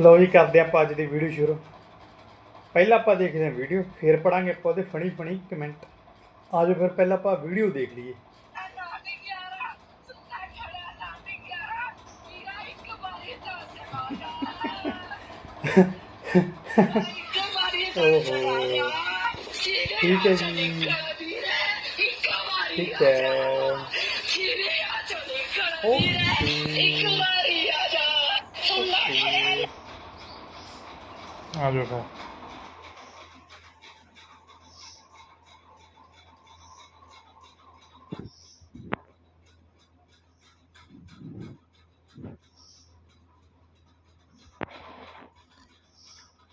ਲਓ ਜੀ ਕਰਦੇ ਆਪਾਂ ਅੱਜ ਦੀ ਵੀਡੀਓ ਸ਼ੁਰੂ। ਪਹਿਲਾਂ ਆਪਾਂ ਦੇਖਦੇ ਹਾਂ ਵੀਡੀਓ ਫਿਰ ਪੜਾਂਗੇ ਆਪਾਂ ਉਹਦੇ ਫਣੀ ਫਣੀ ਕਮੈਂਟ ਆਜੋ ਫਿਰ ਪਹਿਲਾਂ ਆਪਾਂ ਵੀਡੀਓ ਦੇਖ ਲਈਏ। ਠੀਕ ਹੈ ਜੀ। ਠੀਕ ਹੈ। ਆਜੋ ਫਿਰ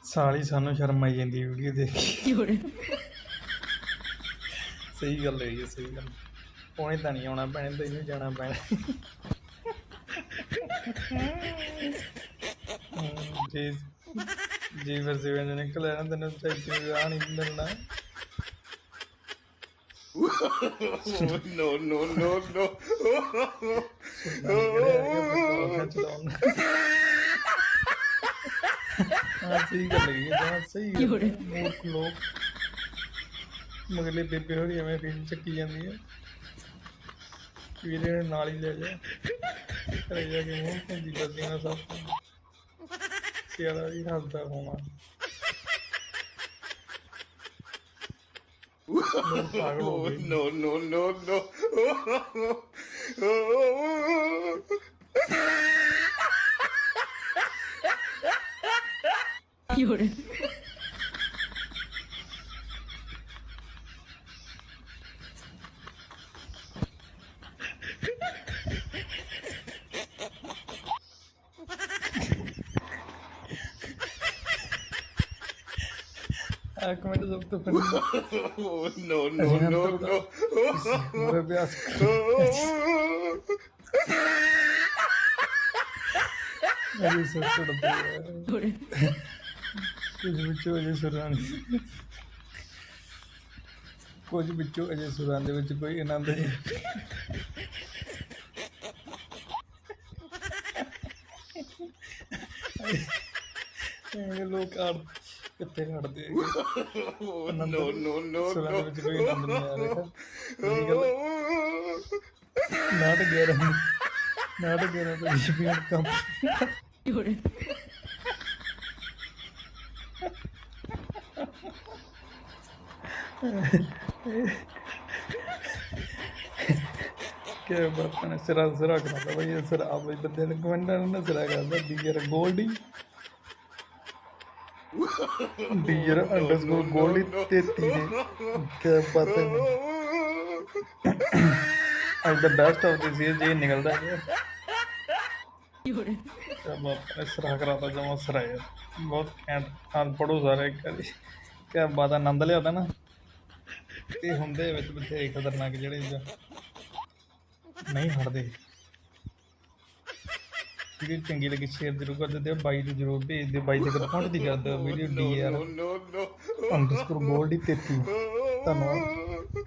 ਸਾਲੀ ਸਾਨੂੰ ਸ਼ਰਮ ਆਈ ਜਾਂਦੀ ਵੀਡੀਓ ਦੇਖ ਕੇ। ਸਹੀ ਗੱਲ ਹੈ ਜੀ ਸਹੀ ਗੱਲ। ਉਹਨੇ ਤਾਂ ਨਹੀਂ ਆਉਣਾ ਪੈਣਾ ਤੈਨੂੰ ਜਾਣਾ ਪੈਣਾ। ਜੀ ਜੀ ਫਿਰ ਸਿਵੇਂ ਨੇ ਨਿਕਲਿਆ ਨਾ ਤੈਨੂੰ ਚਾਹੀਦੀ ਰਾਹ ਨਹੀਂ ਮਿਲਣਾ। No, no, no. ਹਾਂ ਸਹੀ ਗੱਲ ਹੈ ਜਹਾਂ ਸਹੀ। ਮੂਰਖ ਲੋਕ। ਮਗਲੇ ਬੇਬੇ ਹੋਰੀ ਐਵੇਂ ਫੀਲ ਚੱਕੀ ਜਾਂਦੀ ਹੈ। ਵੀਰੇ ਨੇ ਨਾਲ ਹੀ ਲੈ ਜਾ। ਘਰੇ ਜਾ ਕੇ ਮੂੰਹ ਭੰਦੀ ਕਰਦੀਆਂ ਸਭ ਸਿਆਲਾ ਵੀ ਹੱਸਦਾ ਹੋਣਾ ਲੋਕ ਪਾਗਲ ਹੋ ਗਏ No, no, no, no. ਆ ਕਮੈਂਟ ਸਭ ਤੋਂ funny Oh, no, no, no, no. ਮੇਰੇ ਅਭਿਆਸ ਅਜੀ ਸਭ ਤੋਂ ਡੱਬੇ ਕੁਝ ਵਿੱਚੋਂ ਅਜੇ ਸੁਰਾਂ ਕੁਝ ਵਿੱਚੋਂ ਅਜੇ ਸੁਰਾਂ ਦੇ ਵਿੱਚ ਕੋਈ ਆਨੰਦ ਨਹੀਂ। ਇਹ ਲੋਕ ਆੜ ਕਿੱਥੇ ਖੜਦੇ ਹੈਗੇ Oh, no, no, no, ਸੁਰਾਂ ਦੇ no. ਵਿੱਚ ਕੋਈ ਆਨੰਦ ਨਹੀਂ ਆ ਰਿਹਾ ਡੀਅਰ ਅੰਡਰਸਕੋਰ ਗੋਲਡੀ 33 ਨੇ ਕਿ ਬਾਤ ਹੈ ਅੱਜ ਦਾ ਬੈਸਟ ਆਫ ਦਿਸ ਈਅਰ ਜੇ ਨਿਕਲਦਾ ਹੈ ਕਿਆ ਬਾਤ ਹੈ ਸਿਰਾ ਕਰਾਤਾ ਜਮਾ ਸਿਰਾ ਯਾਰ ਬਹੁਤ ਕੈਂਟ ਹਾਲ ਪੜੋ ਸਾਰੇ ਇੱਕ ਵਾਰੀ ਕਿਆ ਬਾਤ ਆਨੰਦ ਲਿਆਦਾ ਨਾ ਤੇ ਹੁੰਦੇ ਵਿੱਚ ਬਥੇਰੇ ਖਤਰਨਾਕ ਜਿਹੜੇ ਨਹੀਂ ਹਟਦੇ ਵੀਡੀਓ ਚੰਗੀ ਲੱਗੀ ਸ਼ੇਅਰ ਜ਼ਰੂਰ ਕਰ ਦਿਓ ਬਾਈ ਨੂੰ ਜ਼ਰੂਰ ਭੇਜ ਦਿਓ ਬਾਈ ਦੇ ਕੋਲ ਪਹੁੰਚਦੀ ਕਰ ਦਿਓ video D R No, no, no. Underscore Goldie 33 ਧੰਨਵਾਦ